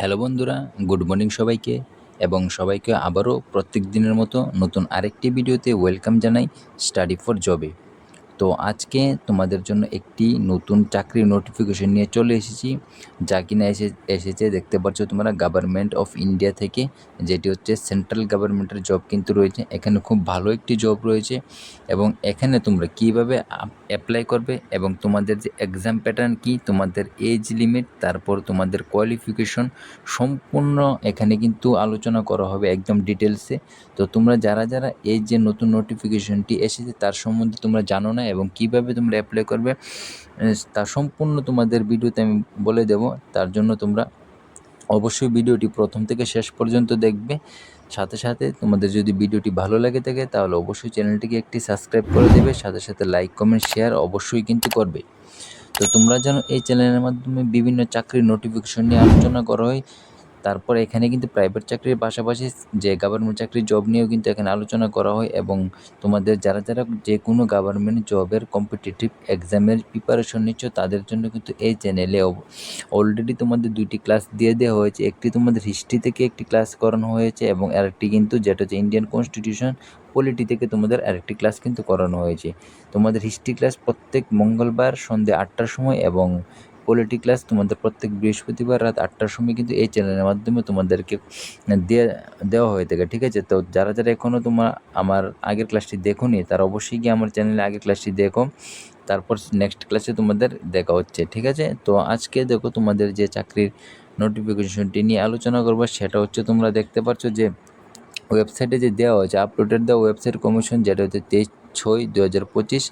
Hello বন্ধুরা, good morning সবাইকে এবং সবাইকে আবারও প্রত্যেক দিনের মতো নতুন আরেকটি ভিডিওতে ওয়েলকাম জানাই স্টাডি ফর জবে। তো আজকে তোমাদের জন্য একটি নতুন চাকরির নোটিফিকেশন নিয়ে চলে এসেছি, যা কিনা এসে, এসেছে দেখতে পাচ্ছ তোমরা গভর্নমেন্ট অফ ইন্ডিয়া থেকে, যেটি হচ্ছে সেন্ট্রাল গভর্নমেন্টের জব কিন্তু রয়েছে। এখানে খুব ভালো একটি জব রয়েছে এবং এখানে তোমরা কীভাবে অ্যাপ্লাই করবে এবং তোমাদের যে এক্সাম প্যাটার্ন কী, তোমাদের এজ লিমিট তারপর তোমাদের কোয়ালিফিকেশন সম্পূর্ণ এখানে কিন্তু আলোচনা করা হবে একদম ডিটেলসে তো তোমরা যারা যারা এই যে নতুন নোটিফিকেশনটি এসেছে, তার সম্বন্ধে তোমরা জানো না এবং কীভাবে তোমরা অ্যাপ্লাই করবে তা সম্পূর্ণ তোমাদের ভিডিওতে আমি বলে দেব। তার জন্য তোমরা অবশ্যই ভিডিওটি প্রথম থেকে শেষ পর্যন্ত দেখবে। সাথে সাথে তোমাদের যদি ভিডিওটি ভালো লাগে থাকে, তাহলে অবশ্যই চ্যানেলটিকে একটি সাবস্ক্রাইব করে দেবে, সাথে সাথে লাইক, কমেন্ট, শেয়ার অবশ্যই কিন্তু করবে। তো তোমরা যেন এই চ্যানেলের মাধ্যমে বিভিন্ন চাকরির নোটিফিকেশন নিয়ে আলোচনা করা হয় তারপর এখানে কিন্তু প্রাইভেট চাকরির পাশাপাশি যে গভর্নমেন্ট চাকরির জব নিয়েও কিন্তু এখানে আলোচনা করা হয় এবং তোমাদের যারা যারা যে কোনো গভর্নমেন্ট জবের কম্পিটিটিভ এক্সামের প্রিপারেশন নিচ্ছ, তাদের জন্য কিন্তু এই চ্যানেলে অলরেডি তোমাদের দুইটি ক্লাস দিয়ে দেওয়া হয়েছে। একটি তোমাদের হিস্ট্রি থেকে একটি ক্লাস করানো হয়েছে এবং আরেকটি কিন্তু যেটা হচ্ছে ইন্ডিয়ান কনস্টিটিউশন পলিটি থেকে তোমাদের আরেকটি ক্লাস কিন্তু করানো হয়েছে। তোমাদের হিস্ট্রি ক্লাস প্রত্যেক মঙ্গলবার সন্ধ্যে আটটার সময় এবং কোয়ালিটি ক্লাস তোমাদের প্রত্যেক বৃহস্পতিবার রাত আটটার সময় কিন্তু এই চ্যানেলের মাধ্যমে তোমাদেরকে দিয়ে, দেওয়া হয়ে থাকে, ঠিক আছে? তো যারা যারা এখনও তোমার, আমার আগের ক্লাসটি দেখো নি তারা অবশ্যই গিয়ে আমার চ্যানেলে আগের ক্লাসটি দেখো। তারপর নেক্সট ক্লাসে তোমাদের দেখা হচ্ছে, ঠিক আছে? তো আজকে দেখো তোমাদের যে চাকরির নোটিফিকেশনটি নিয়ে আলোচনা করব, সেটা হচ্ছে তোমরা দেখতে পাচ্ছ যে ওয়েবসাইটে যে দেওয়া হয়েছে আপলোডেড দেওয়া ওয়েবসাইট কমিশন যেটা হচ্ছে তেইশ ছয় দু হাজার পঁচিশ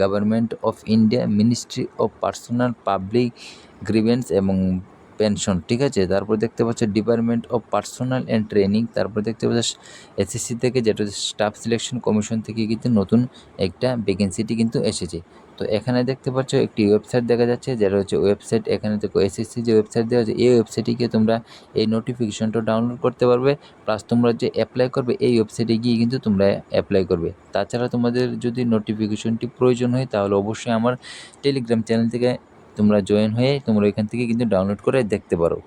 government of India ministry of personnel public grievance এবং পেনশন ঠিক আছে? তারপর দেখতে পাচ্ছ department of personnel and training তারপর দেখতে পাচ্ছ এসএসসি থেকে যেটা স্টাফ সিলেকশন কমিশন থেকে কিন্তু নতুন একটা ভ্যাকেন্সিটি কিন্তু এসেছে। তো এখানে দেখতে পাচ্ছ একটি ওয়েবসাইট দেখা যাচ্ছে, যেটা হচ্ছে ওয়েবসাইট এখানে দেখো এসএসসি যে ওয়েবসাইট দেওয়া আছে, এই ওয়েবসাইটে গিয়ে তোমরা এই নোটিফিকেশনটা ডাউনলোড করতে পারবে। প্লাস তোমরা যে অ্যাপ্লাই করবে, এই ওয়েবসাইটে গিয়ে কিন্তু তোমরা অ্যাপ্লাই করবে। তাছাড়া তোমাদের যদি নোটিফিকেশনটি প্রয়োজন হয়, তাহলে অবশ্যই আমার টেলিগ্রাম চ্যানেল থেকে তোমরা জয়েন হয়ে তোমরা এখান থেকে কিন্তু ডাউনলোড করে দেখতে পারো।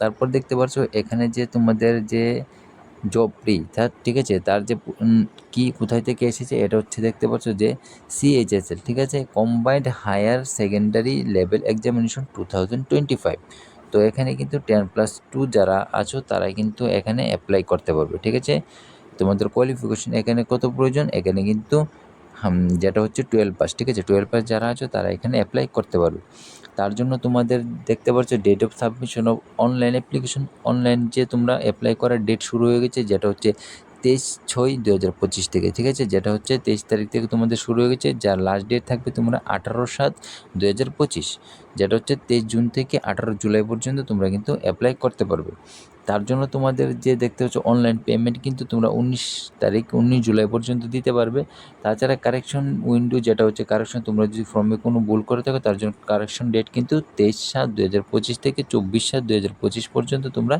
তারপর দেখতে পাচ্ছ এখানে যে তোমাদের যে জবটি তার ঠিক আছে, তার যে কি কোথায় থেকে এসেছে এটা হচ্ছে দেখতে পাচ্ছ যে সিএইচএসএল ঠিক আছে? Combined higher secondary level examination two thousand twenty five তো এখানে কিন্তু টেন প্লাস টু যারা আছো তারা কিন্তু এখানে অ্যাপ্লাই করতে পারবে, ঠিক আছে? তোমাদের কোয়ালিফিকেশন এখানে কত প্রয়োজন? এখানে কিন্তু যেটা হচ্ছে টুয়েলভ পাস, ঠিক আছে? টুয়েলভ পাস যারা আছো তারা এখানে অ্যাপ্লাই করতে পারবে তার জন্য তোমাদের দেখতে পাচ্ছ date of submission of online application online যে তোমরা অ্যাপ্লাই করার ডেট শুরু হয়ে গেছে, যেটা হচ্ছে তেইশ ছয় দু হাজার পঁচিশ থেকে, ঠিক আছে? যেটা হচ্ছে তেইশ তারিখ থেকে তোমাদের শুরু হয়ে গেছে, যার লাস্ট ডেট থাকবে তোমরা আঠারো সাত দু হাজার পঁচিশ। যেটা হচ্ছে তেইশ জুন থেকে আঠারো জুলাই পর্যন্ত তোমরা কিন্তু অ্যাপ্লাই করতে পারবে। তার জন্য তোমাদের যে দেখতে হচ্ছে অনলাইন পেমেন্ট কিন্তু তোমরা উনিশ তারিখ, উনিশ জুলাই পর্যন্ত দিতে পারবে। তাছাড়া কারেকশন উইন্ডো যেটা হচ্ছে কারেকশন তোমরা যদি ফর্মে কোনো ভুল করে থাকো, তার জন্য কারেকশন ডেট কিন্তু তেইশ সাত দু হাজার পঁচিশ থেকে চব্বিশ সাত দু হাজার পঁচিশ পর্যন্ত তোমরা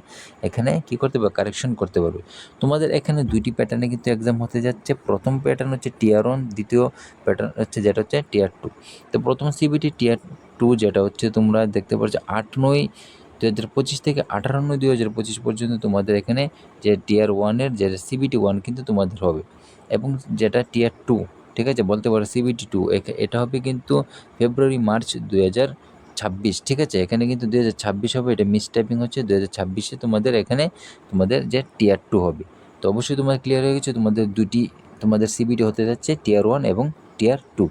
এখানে কী করতে পারবে কারেকশন করতে পারবে। তোমাদের এখানে দুইটি প্যাটার্নে কিন্তু এক্সাম হতে যাচ্ছে। প্রথম প্যাটার্ন হচ্ছে টিয়ার ওয়ান দ্বিতীয় প্যাটার্ন হচ্ছে যেটা হচ্ছে টিয়ার টু তো প্রথম সিবিটি টিয়ার টু যেটা হচ্ছে তোমরা দেখতে পাচ্ছ আট নয় দু হাজার পঁচিশ থেকে আঠারো নয় দু হাজার পঁচিশ পর্যন্ত তোমাদের এখানে যে টিয়ার ওয়ানের যে সিবিটি ওয়ান কিন্তু তোমাদের হবে। এবং যেটা টিয়ার টু ঠিক আছে? বলতে পারো সিবিটি টু এটা হবে কিন্তু ফেব্রুয়ারি মার্চ দু হাজার ছাব্বিশ, ঠিক আছে? এখানে কিন্তু দু হাজার ছাব্বিশ হবে, এটা মিস টাইপিং হচ্ছে দু হাজার ছাব্বিশে তোমাদের এখানে তোমাদের যে টিয়ার টু হবে। তো অবশ্যই তোমার ক্লিয়ার হয়ে গেছে, তোমাদের দুটি তোমাদের সিবিটি হতে যাচ্ছে টিয়ার ওয়ান এবং টিয়ার টু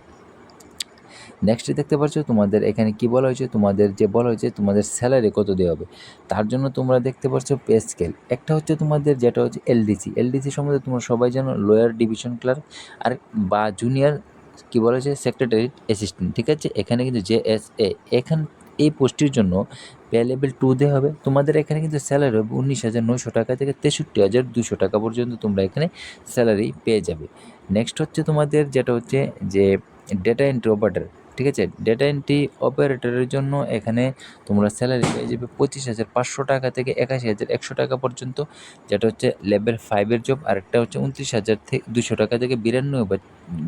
নেক্সট দেখতে পাচ্ছ, তোমাদের এখানে কি বলা হয়েছে? তোমাদের যে বলা হয়েছে, তোমাদের স্যালারি কত দেওয়া হবে? তার জন্য তোমরা দেখতে পাচ্ছ পে স্কেল একটা হচ্ছে তোমাদের যেটা হচ্ছে এলডিসি এলডিসি সম্বন্ধে তোমরা সবাই জানো লোয়ার ডিভিশন ক্লার্ক আর বা জুনিয়র কী বলা হয়েছে? সেক্রেটারি অ্যাসিস্ট্যান্ট ঠিক আছে? এখানে কিন্তু জে এস এ এখান, এই পোস্টটির জন্য পে লেভেল টু দে হবে। তোমাদের এখানে কিন্তু স্যালারি হবে উনিশ হাজার নয়শো টাকা থেকে তেষট্টি হাজার দুশো টাকা পর্যন্ত তোমরা এখানে স্যালারি পেয়ে যাবে। নেক্সট হচ্ছে তোমাদের যেটা হচ্ছে যে ডেটা এন্ট্রি অপারেটার ঠিক আছে? ডেটা এন্ট্রি অপারেটরের জন্য এখানে তোমরা স্যালারি পেয়ে যাবে পঁচিশ হাজার পাঁচশো টাকা থেকে একাশি হাজার একশো টাকা পর্যন্ত। যেটা হচ্ছে লেভেল ফাইভের জব আরেকটা হচ্ছে উনত্রিশ হাজার থেকে দুশো টাকা থেকে বিরানব্বই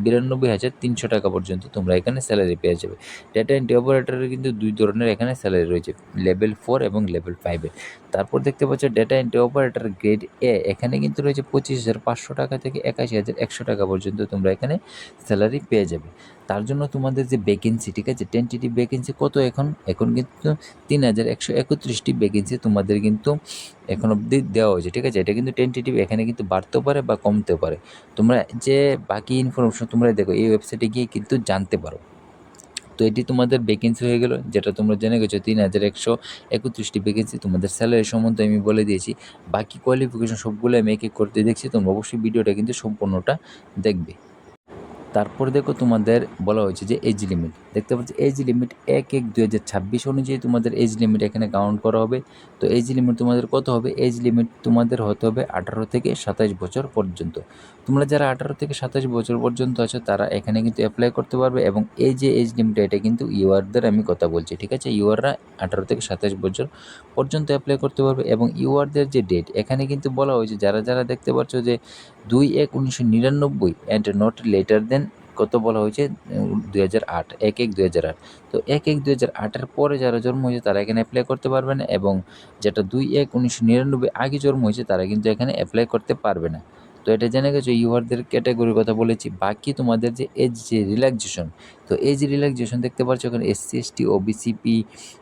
বিরানব্বই হাজার তিনশো টাকা পর্যন্ত তোমরা এখানে স্যালারি পেয়ে যাবে। ডেটা এন্ট্রি অপারেটরের কিন্তু দুই ধরনের এখানে স্যালারি রয়েছে লেভেল ফোর এবং লেভেল ফাইভের তারপর দেখতে পাচ্ছ data entry operator grade A এখানে কিন্তু রয়েছে পঁচিশ হাজার পাঁচশো টাকা থেকে একাশি হাজার একশো টাকা পর্যন্ত তোমরা এখানে স্যালারি পেয়ে যাবে। তার জন্য তোমাদের যে ভ্যাকেন্সি ঠিক আছে? টেন্টেটিভ ভ্যাকেন্সি কত এখন? এখন কিন্তু তিন হাজার একশো একত্রিশটি ভ্যাকেন্সি তোমাদের কিন্তু এখন অবধি দেওয়া হয়েছে, ঠিক আছে? এটা কিন্তু টেন্টেটিভ এখানে কিন্তু বাড়তেও পারে বা কমতেও পারে। তোমরা যে বাকি ইনফরমেশন তোমরা দেখো, এই ওয়েবসাইটে গিয়ে কিন্তু জানতে পারো। তো এটি তোমাদের ভ্যাকেন্সি হয়ে গেলো, যেটা তোমরা জেনে গেছো, তিন হাজার একশো একত্রিশটি ভ্যাকেন্সি তোমাদের স্যালারি সম্বন্ধে আমি বলে দিয়েছি। বাকি কোয়ালিফিকেশন সবগুলো আমি এক এক করতে দেখছি, তোমরা অবশ্যই ভিডিওটা কিন্তু সম্পূর্ণটা দেখবে। তারপরে দেখো তোমাদের বলা হয়েছে যে এজ লিমিট দেখতে পাচ্ছি এজ লিমিট এক এক দুই হাজার ছাব্বিশ অনুযায়ী তোমাদের এজ লিমিট এখানে কাউন্ট করা হবে। তো এজ লিমিট তোমাদের কত হবে? এজ লিমিট তোমাদের হতে হবে আঠারো থেকে সাতাশ বছর পর্যন্ত। তোমরা যারা আঠারো থেকে সাতাশ বছর পর্যন্ত আছো, তারা এখানে কিন্তু অ্যাপ্লাই করতে পারবে এবং এই যে এজ লিমিট এটা কিন্তু ইউআরদের আমি কথা বলছি, ঠিক আছে? ইউআররা আঠারো থেকে সাতাশ বছর পর্যন্ত অ্যাপ্লাই করতে পারবে এবং ইউআরদের যে ডেট এখানে কিন্তু বলা হয়েছে, যারা যারা দেখতে পাচ্ছ যে দুই এক উনিশশো নিরানব্বই অ্যান্ড নট লেটার দেন কত বলা হয়েছে? দুই হাজার আট, এক এক দুই হাজার আট। তো এক এক দুই হাজার আটের পরে যারা জন্ম হয়েছে, তারা এখানে অ্যাপ্লাই করতে পারবে না এবং যেটা দুই এক উনিশশো নিরানব্বই আগে জন্ম হয়েছে, তারা কিন্তু এখানে অ্যাপ্লাই করতে পারবে না। তো এটা জেনে গেছো ইউআরদের ক্যাটাগরির কথা বলেছি। বাকি তোমাদের যে এজ যে রিল্যাক্সেশন তো এজ রিল্যাক্সেশন দেখতে পাচ্ছ এখানে SC ST OBC P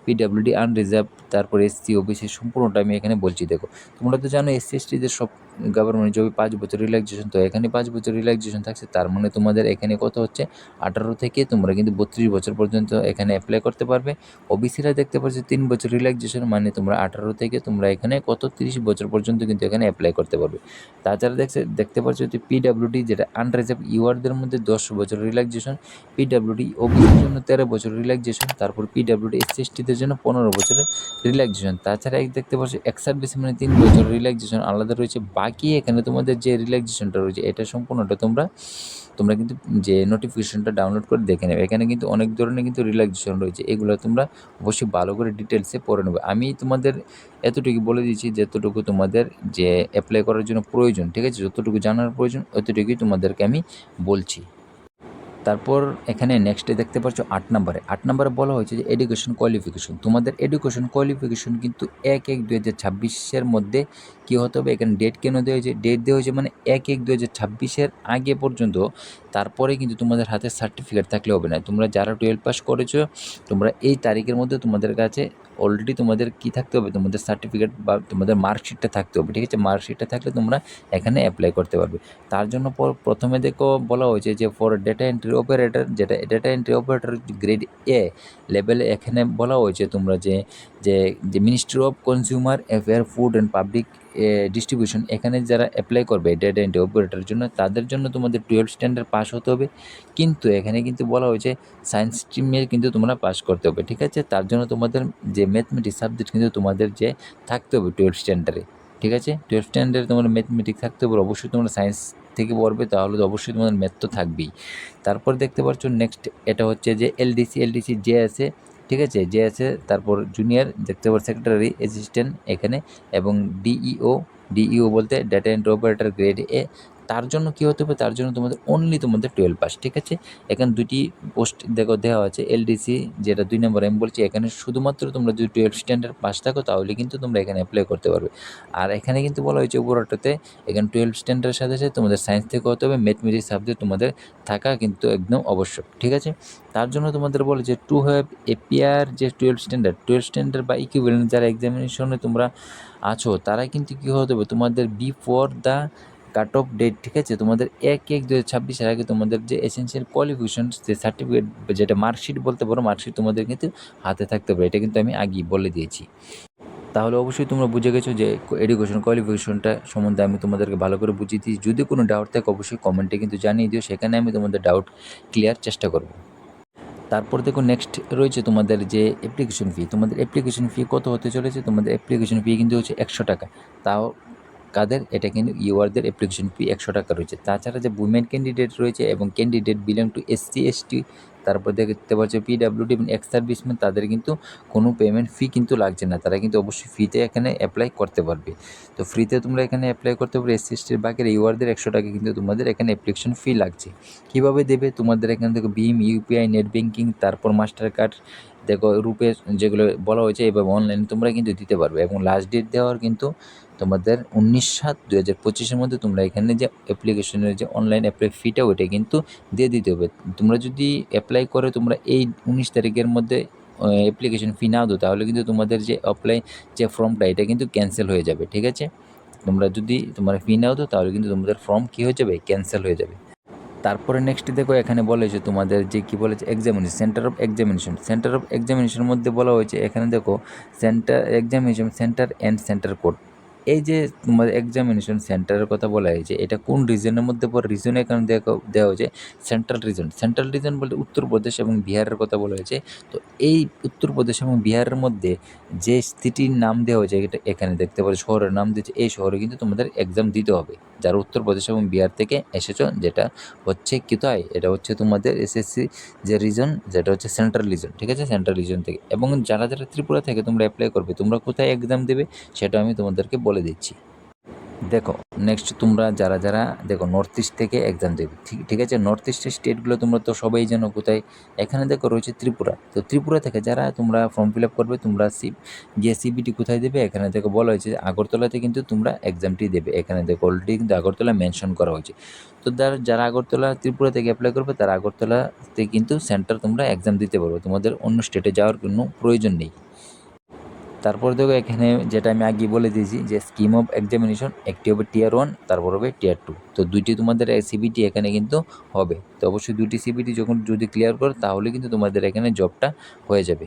PWD unreserved তারপর এসসি ওবিসি সম্পূর্ণটা আমি এখানে বলছি, দেখো। তোমরা তো জানো এসসি এসটিদের সব গভর্নমেন্ট জবে পাঁচ বছর রিল্যাক্সেশন তো এখানে পাঁচ বছর রিল্যাক্সেশন থাকছে, তার মানে তোমাদের এখানে কত হচ্ছে? আঠারো থেকে তোমরা কিন্তু বত্রিশ বছর পর্যন্ত এখানে অ্যাপ্লাই করতে পারবে। ওবিসিরা দেখতে পাচ্ছ তিন বছর রিল্যাক্সেশন মানে তোমরা আঠারো থেকে তোমরা এখানে কত? তিরিশ বছর পর্যন্ত কিন্তু এখানে অ্যাপ্লাই করতে পারবে। তাছাড়া দেখছে, দেখতে পাচ্ছ যে পিডাব্লিউডি যেটা আনরিজার্ভ ইউআরদের মধ্যে দশ বছর রিল্যাক্সেশন পিডাব্লিউডি ওবিসির জন্য তেরো বছর রিল্যাক্সেশন তারপর পিডাব্লিউডি এস এসটিদের জন্য পনেরো বছরের রিল্যাক্সেশন তাছাড়া দেখতে পাচ্ছ এক সার্ভিস মানে তিন বছর রিল্যাক্সেশন আলাদা রয়েছে বাকি এখানে তোমাদের যে রিল্যাক্সেশনটা রয়েছে, এটা সম্পূর্ণটা তোমরা তোমরা কিন্তু যে নোটিফিকেশনটা ডাউনলোড করে দেখে নেবে। এখানে কিন্তু অনেক ধরনের কিন্তু রিল্যাক্সেশন রয়েছে। এগুলো তোমরা অবশ্যই ভালো করে ডিটেলসে পড়ে নেবে। আমি তোমাদের এতটুকু বলে দিচ্ছি যতটুকু তোমাদের যে অ্যাপ্লাই করার জন্য প্রয়োজন, ঠিক আছে? যতটুকু জানার প্রয়োজন, অতটুকুই তোমাদেরকে আমি বলছি। তারপর এখানে নেক্সটে দেখতে পাচ্ছ আট নম্বরে। আট নম্বরে বলা হয়েছে যে এডুকেশন কোয়ালিফিকেশন তোমাদের এডুকেশন কোয়ালিফিকেশন কিন্তু এক এক দু হাজার ছাব্বিশের মধ্যে কী হতে হবে? এখানে ডেট কেন দেওয়া হয়েছে? ডেট দেওয়া হয়েছে মানে এক এক দু হাজার ছাব্বিশের আগে পর্যন্ত তারপরে কিন্তু তোমাদের হাতে সার্টিফিকেট থাকলে হবে না। তোমরা যারা টুয়েলভ পাস করেছ, তোমরা এই তারিখের মধ্যে তোমাদের কাছে অলরেডি তোমাদের কি থাকতে হবে? তোমাদের সার্টিফিকেট বা তোমাদের মার্কশিটটা থাকতে হবে, ঠিক আছে? মার্কশিটটা থাকলে তোমরা এখানে অ্যাপ্লাই করতে পারবে। তার জন্য পর প্রথমে দেখো বলা হয়েছে যে ফর ডেটা এন্ট্রি অপারেটর যেটা data entry operator grade A লেভেলে এখানে বলা হয়েছে তোমরা যে যে ministry of consumer affair food and public distribution এখানে যারা অ্যাপ্লাই করবে ডেটা এন্ট্রি অপারেটরের জন্য, তাদের জন্য তোমাদের টুয়েলভ স্ট্যান্ডার্ড পাস হতে হবে। কিন্তু এখানে কিন্তু বলা হয়েছে সায়েন্স স্ট্রিমে কিন্তু তোমরা পাস করতে হবে, ঠিক আছে? তার জন্য তোমাদের যে ম্যাথমেটিক্স সাবজেক্ট কিন্তু তোমাদের যে থাকতে হবে টুয়েলভ স্ট্যান্ডার্ডে ঠিক আছে? টুয়েলভ স্ট্যান্ডার্ডে তোমার ম্যাথমেটিক্স থাকতে হবে, অবশ্যই তোমরা সায়েন্স থেকে পড়বে, তাহলে অবশ্যই তোমাদের ম্যাথ তো থাকবেই। তারপর দেখতে পাচ্ছ নেক্সট এটা হচ্ছে যে এলডিসি এলডিসি যে আছে ঠিক আছে? যে আছে তারপর জুনিয়র দেখতে পাচ্ছ সেক্রেটারি অ্যাসিস্ট্যান্ট এখানে, এবং ডিইও ডিইও বলতে data entry operator grade A তার জন্য কী হতে হবে তার জন্য তোমাদের অনলি তোমাদের টুয়েলভ পাস ঠিক আছে? এখানে দুটি পোস্ট দেখো, দেওয়া আছে এলডিসি যেটা দুই নম্বর, আমি বলছি এখানে শুধুমাত্র তোমরা যদি টুয়েলভ স্ট্যান্ডার্ড পাস থাকো, তাহলে কিন্তু তোমরা এখানে অ্যাপ্লাই করতে পারবে। আর এখানে কিন্তু বলা হয়েছে উপরটাতে এখানে টুয়েলভ স্ট্যান্ডার্ডের সাথে সাথে তোমাদের সায়েন্স থেকে হতে হবে ম্যাথমেটিক্স সাবজেক্ট তোমাদের থাকা কিন্তু একদম আবশ্যক, ঠিক আছে? তার জন্য তোমাদের বলে যে টু হ্যাভ এপিআর যে টুয়েলভ স্ট্যান্ডার্ড টুয়েলভ স্ট্যান্ডার্ড বা ইকুইভ্যালেন্ট যারা এক্সামিনেশনে তোমরা আছো, তারা কিন্তু কী হতে হবে? তোমাদের before the cut off date ঠিক আছে? তোমাদের এক এক দু হাজার ছাব্বিশের আগে তোমাদের যে এসেন্সিয়াল কোয়ালিফিকেশন যে সার্টিফিকেট যেটা মার্কশিট বলতে পারো মার্কশিট তোমাদের কিন্তু হাতে থাকতে পারে। এটা কিন্তু আমি আগেই বলে দিয়েছি। তাহলে অবশ্যই তোমরা বুঝে গেছো যে এডুকেশন কোয়ালিফিকেশনটা সম্বন্ধে আমি তোমাদেরকে ভালো করে বুঝিয়ে দিই যদি কোনো ডাউট থাকে, অবশ্যই কমেন্টে কিন্তু জানিয়ে দিও। সেখানে আমি তোমাদের ডাউট ক্লিয়ার চেষ্টা করব। তারপর দেখো নেক্সট রয়েছে তোমাদের যে অ্যাপ্লিকেশন ফি তোমাদের অ্যাপ্লিকেশন ফি কত হতে চলেছে? তোমাদের অ্যাপ্লিকেশন ফি কিন্তু হচ্ছে একশো টাকা। তাও কাদের? এটা কিন্তু ইউআরদের অ্যাপ্লিকেশন ফি একশো টাকা রয়েছে। তাছাড়া যে উমেন ক্যান্ডিডেট রয়েছে এবং candidate belong to SC ST তারপর দেখতে পাচ্ছ পিডাব্লিউডি এবং এক্স সার্ভিসম্যান তাদের কিন্তু কোনো পেমেন্ট ফি কিন্তু লাগছে না। তারা কিন্তু অবশ্যই ফ্রিতে এখানে অ্যাপ্লাই করতে পারবে। তো ফ্রিতে তোমরা এখানে অ্যাপ্লাই করতে পারবে এসসি এসটির বাকির ইউআরদের একশো টাকা কিন্তু তোমাদের এখানে অ্যাপ্লিকেশন ফি লাগছে। কীভাবে দেবে? তোমাদের এখান থেকে বিম ইউপিআই নেট ব্যাঙ্কিং তারপর মাস্টার কার্ড দেখো রূপে যেগুলো বলা হয়েছে, এভাবে অনলাইনে তোমরা কিন্তু দিতে পারবে। এবং লাস্ট ডেট দেওয়ার কিন্তু তোমাদের উনিশ সাত দু হাজার পঁচিশের মধ্যে তোমরা এখানে যে অ্যাপ্লিকেশনের যে অনলাইন অ্যাপ্লাই ফিটা ওইটা কিন্তু দিয়ে দিতে হবে। তোমরা যদি অ্যাপ্লাই করে, তোমরা এই উনিশ তারিখের মধ্যে অ্যাপ্লিকেশন ফি না দাও, তাহলে কিন্তু তোমাদের যে অ্যাপ্লাই যে ফর্মটা এটা কিন্তু ক্যান্সেল হয়ে যাবে, ঠিক আছে? তোমরা যদি তোমার ফি নাও দাও, তাহলে কিন্তু তোমাদের ফর্ম কী হয়ে যাবে? ক্যান্সেল হয়ে যাবে। তারপরে নেক্সট দেখো, এখানে বলেছে তোমাদের যে কী বলেছে examination centre of examination centre of এক্সামিনেশনের মধ্যে বলা হয়েছে, এখানে দেখো centre examination centre and centre code এই যে তোমার এক্সামিনেশন সেন্টারের কথা বলা হয়েছে, এটা কোন রিজনের মধ্যে পর রিজনে দেখো দেওয়া হয়েছে সেন্ট্রাল রিজন সেন্ট্রাল রিজন বলতে উত্তরপ্রদেশ এবং বিহারের কথা বলা হয়েছে। তো এই উত্তরপ্রদেশ এবং বিহারের মধ্যে যে সিটির নাম দেওয়া হয়েছে, এটা এখানে দেখতে পাচ্ছ শহরের নাম দিয়েছে। এই শহরে কিন্তু তোমাদের এক্সাম দিতে হবে। যারা উত্তরপ্রদেশ এবং বিহার থেকে এসেছ, যেটা হচ্ছে কোথায় এটা হচ্ছে তোমাদের এসএসসি যে রিজন যেটা হচ্ছে সেন্ট্রাল রিজন ঠিক আছে? সেন্ট্রাল রিজন থেকে। এবং যারা যারা ত্রিপুরা থেকে তোমরা অ্যাপ্লাই করবে, তোমরা কোথায় এক্সাম দেবে, সেটা আমি তোমাদেরকে বলে দিচ্ছি। দেখো নেক্সট তোমরা যারা যারা দেখো নর্থ ইস্ট থেকে এক্সাম দেবে, ঠিক ঠিক আছে? নর্থ ইস্টের স্টেটগুলো তোমরা তো সবাই জানো কোথায়? এখানে দেখো রয়েছে ত্রিপুরা। তো ত্রিপুরা থেকে যারা তোমরা ফর্ম ফিল আপ করবে, তোমরা সি গিয়ে সিবিটি কোথায় দেবে? এখানে দেখো বলা হয়েছে, আগরতলাতে কিন্তু তোমরা এক্সামটি দেবে। এখানে দেখো অলরেডি কিন্তু আগরতলা মেনশন করা হয়েছে। তো যারা যারা আগরতলা, ত্রিপুরা থেকে অ্যাপ্লাই করবে, তারা আগরতলাতে কিন্তু সেন্টার তোমরা এক্সাম দিতে পারবে। তোমাদের অন্য স্টেটে যাওয়ার কোনো প্রয়োজন নেই। তারপর দেখো এখানে যেটা আমি আগে বলে দিয়েছি যে স্কিম অফ এক্সামিনেশন একটি হবে টিয়ার ওয়ান তারপর হবে টিয়ার টু তো দুইটি তোমাদের সিবিটি এখানে কিন্তু হবে। তো অবশ্যই দুইটি সিবিটি যখন যদি ক্লিয়ার করো, তাহলে কিন্তু তোমাদের এখানে জবটা হয়ে যাবে।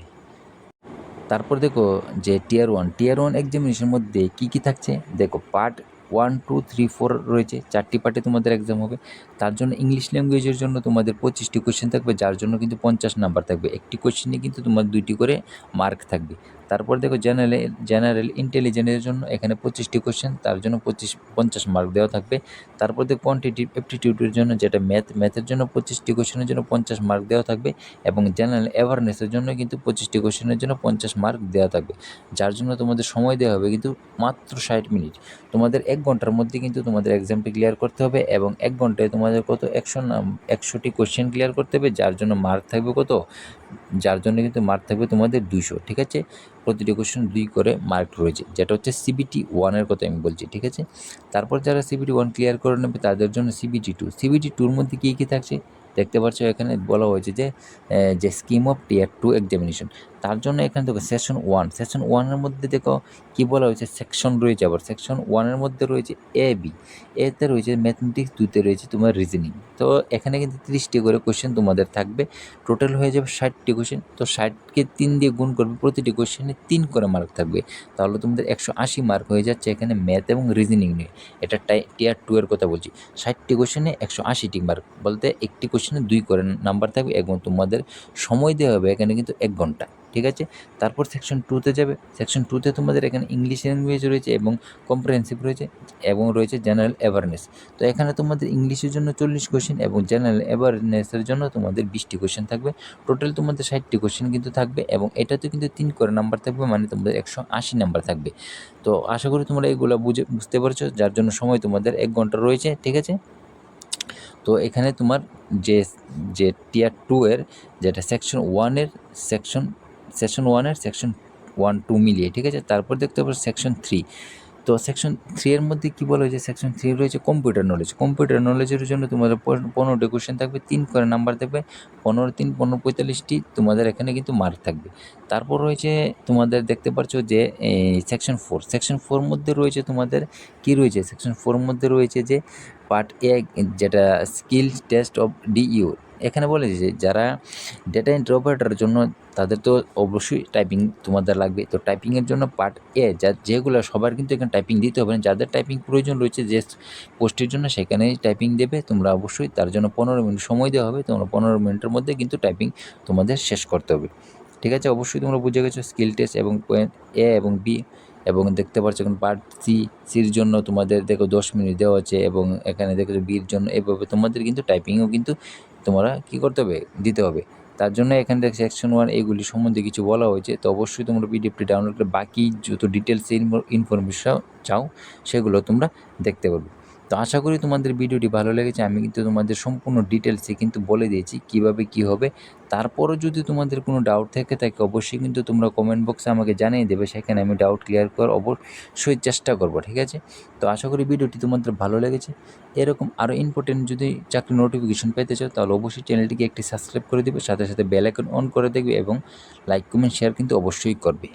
তারপর দেখো যে টিয়ার ওয়ান টিয়ার ওয়ান এক্সামিনেশনের মধ্যে কী কী থাকছে? দেখো part one two three four রয়েছে। চারটি পার্টে তোমাদের এক্সাম হবে। তার জন্য ইংলিশ ল্যাঙ্গুয়েজের জন্য তোমাদের পঁচিশটি কোয়েশ্চেন থাকবে, যার জন্য কিন্তু পঞ্চাশ নাম্বার থাকবে। একটি কোয়েশ্চেনে কিন্তু তোমার দুইটি করে মার্ক থাকবে। তারপর দেখো জেনারেল জেনারেল ইন্টেলিজেন্সের জন্য এখানে পঁচিশটি কোয়েশ্চেন তার জন্য পঁচিশ, পঞ্চাশ মার্ক দেওয়া থাকবে। তারপর দেখো কোয়ান্টিটিভ অ্যাপটিটিউডের জন্য যেটা ম্যাথ ম্যাথের জন্য পঁচিশটি কোয়েশ্চেনের জন্য পঞ্চাশ মার্ক দেওয়া থাকবে এবং জেনারেল অ্যাওয়ারনেসের জন্য কিন্তু পঁচিশটি কোয়েশ্চেনের জন্য পঞ্চাশ মার্ক দেওয়া থাকবে। যার জন্য তোমাদের সময় দেওয়া হবে কিন্তু মাত্র ষাট মিনিট। তোমাদের এক ঘণ্টার মধ্যে কিন্তু তোমাদের এক্সামটি ক্লিয়ার করতে হবে এবং এক ঘন্টায় তোমাদের কত? একশো একশোটি কোয়েশ্চেন ক্লিয়ার করতে হবে, যার জন্য মার্ক থাকবে কত? যার জন্য কিন্তু মার্ক থাকবে তোমাদের দুশো ঠিক আছে? প্রতিটি কোশ্চেন দুই করে মার্ক রয়েছে, যেটা হচ্ছে সিবিটি ওয়ানের কথা আমি বলছি, ঠিক আছে? তারপর যারা সিবিটি ওয়ান ক্লিয়ার করে নেবে, তাদের জন্য সিবিটি টু সিবিটি টুর মধ্যে কী কী থাকছে? দেখতে পাচ্ছ এখানে বলা হয়েছে যে যে scheme of tier two examination তার জন্য এখানে দেখো সেকশন ওয়ান সেকশন ওয়ানের মধ্যে দেখো কী বলা হয়েছে? সেকশন রয়েছে আবার। সেকশন ওয়ানের মধ্যে রয়েছে এ বি এতে রয়েছে ম্যাথমেটিক্স দুতে রয়েছে তোমার রিজনিং তো এখানে কিন্তু তিরিশটি করে কোশ্চেন তোমাদের থাকবে। টোটাল হয়ে যাবে ষাটটি কোশ্চেন তো ষাটকে তিন দিয়ে গুণ করবে, প্রতিটি কোশ্চেনে তিন করে মার্ক থাকবে। তাহলে তোমাদের একশো আশি মার্ক হয়ে যাচ্ছে এখানে ম্যাথ এবং রিজনিং নিয়ে। এটা টাই টিয়ার টু এর কথা বলছি। ষাটটি কোশ্চেনে একশো আশিটি মার্ক বলতে একটি কোশ্চেনে দুই করে নাম্বার থাকবে। এবং তোমাদের সময় দেওয়া হবে এখানে কিন্তু এক ঘণ্টা। ঠিক আছে? তারপর সেকশন টুতে যাবে। সেকশন টুতে তোমাদের এখানে ইংলিশ ল্যাঙ্গুয়েজ রয়েছে এবং কম্প্রিহেন্সিভ রয়েছে এবং রয়েছে জেনারেল অ্যাওয়ারনেস তো এখানে তোমাদের ইংলিশের জন্য চল্লিশ কোশ্চেন এবং জেনারেল অ্যাওয়ারনেসের জন্য তোমাদের বিশটি কোশ্চেন থাকবে। টোটাল তোমাদের ষাটটি কোশ্চেন কিন্তু থাকবে এবং এটাতে কিন্তু তিন করে নাম্বার থাকবে মানে তোমাদের একশো আশি নাম্বার থাকবে। তো আশা করি তোমরা এগুলো বুঝে, বুঝতে পারছ, যার জন্য সময় তোমাদের এক ঘণ্টা রয়েছে, ঠিক আছে? তো এখানে তোমার যে যে টিয়ার টু এর, যেটা সেকশন ওয়ানের সেকশন সেকশন ওয়ানের সেকশন ওয়ান টু মিলিয়ে, ঠিক আছে? তারপর দেখতে পাবো সেকশন থ্রি তো সেকশন থ্রি এর মধ্যে কী বলা হয়েছে? সেকশন থ্রি রয়েছে কম্পিউটার নলেজ কম্পিউটার নলেজের জন্য তোমাদের পনেরোটি কোশ্চেন থাকবে, তিন করে নাম্বার থাকবে, পনেরো, তিন, পনেরো, পঁয়তাল্লিশটি তোমাদের এখানে কিন্তু মার্ক থাকবে। তারপর রয়েছে তোমাদের দেখতে পাচ্ছ যে সেকশন ফোর সেকশন ফোর মধ্যে রয়েছে তোমাদের কি রয়েছে? সেকশন ফোর মধ্যে রয়েছে যে পার্ট এ যেটা স্কিল টেস্ট অফ ডিইউ এখানে বলে যে যারা ডেটা এন্ট্রি অপারেটরের জন্য তাদের তো অবশ্যই টাইপিং তোমাদের লাগবে। তো টাইপিংয়ের জন্য পার্ট এ যা যেগুলো সবার কিন্তু এখানে টাইপিং দিতে হবে না। যাদের টাইপিং প্রয়োজন রয়েছে যে পোস্টের জন্য সেখানেই টাইপিং দেবে। তোমরা অবশ্যই তার জন্য পনেরো মিনিট সময় দেওয়া হবে। তোমরা পনেরো মিনিটের মধ্যে কিন্তু টাইপিং তোমাদের শেষ করতে হবে। ঠিক আছে? অবশ্যই তোমরা বুঝে গেছো স্কিল টেস্ট এবং পয়েন্ট এ এবং বি এবং দেখতে পাচ্ছ এখন পার্ট সি সির জন্য তোমাদের দেখো দশ মিনিট দেওয়া আছে এবং এখানে দেখো বির জন্য। এভাবে তোমাদের কিন্তু টাইপিংও কিন্তু তোমরা কি করতে হবে? দিতে হবে। তার জন্য এখান থেকে সেকশন ওয়ান এগুলি সম্বন্ধে কিছু বলা হয়েছে। তো অবশ্যই তোমরা পিডিএফটি ডাউনলোড করে বাকি যত ডিটেলস ইনফরমেশন চাও, সেগুলো তোমরা দেখতে পারবে। তো আশা করি তোমাদের ভিডিওটি ভালো লেগেছে, আমি কিন্তু তোমাদের সম্পূর্ণ ডিটেলসে কিন্তু বলে দিয়েছি কীভাবে কি হবে। তারপরও যদি তোমাদের কোনো ডাউট থেকে থাকে অবশ্যই কিন্তু তোমরা কমেন্ট বক্সে আমাকে জানিয়ে দেবে, সেখানে আমি ডাউট ক্লিয়ার করার অবশ্যই চেষ্টা করব, ঠিক আছে? তো আশা করি ভিডিওটি তোমাদের ভালো লেগেছে। এরকম আরও ইম্পর্টেন্ট যদি চাকরি নোটিফিকেশন পেতে চাও, তাহলে অবশ্যই চ্যানেলটিকে একটি সাবস্ক্রাইব করে দেবে, সাথে সাথে বেল আইকন অন করে দেখবে এবং লাইক কমেন্ট শেয়ার কিন্তু অবশ্যই করবে।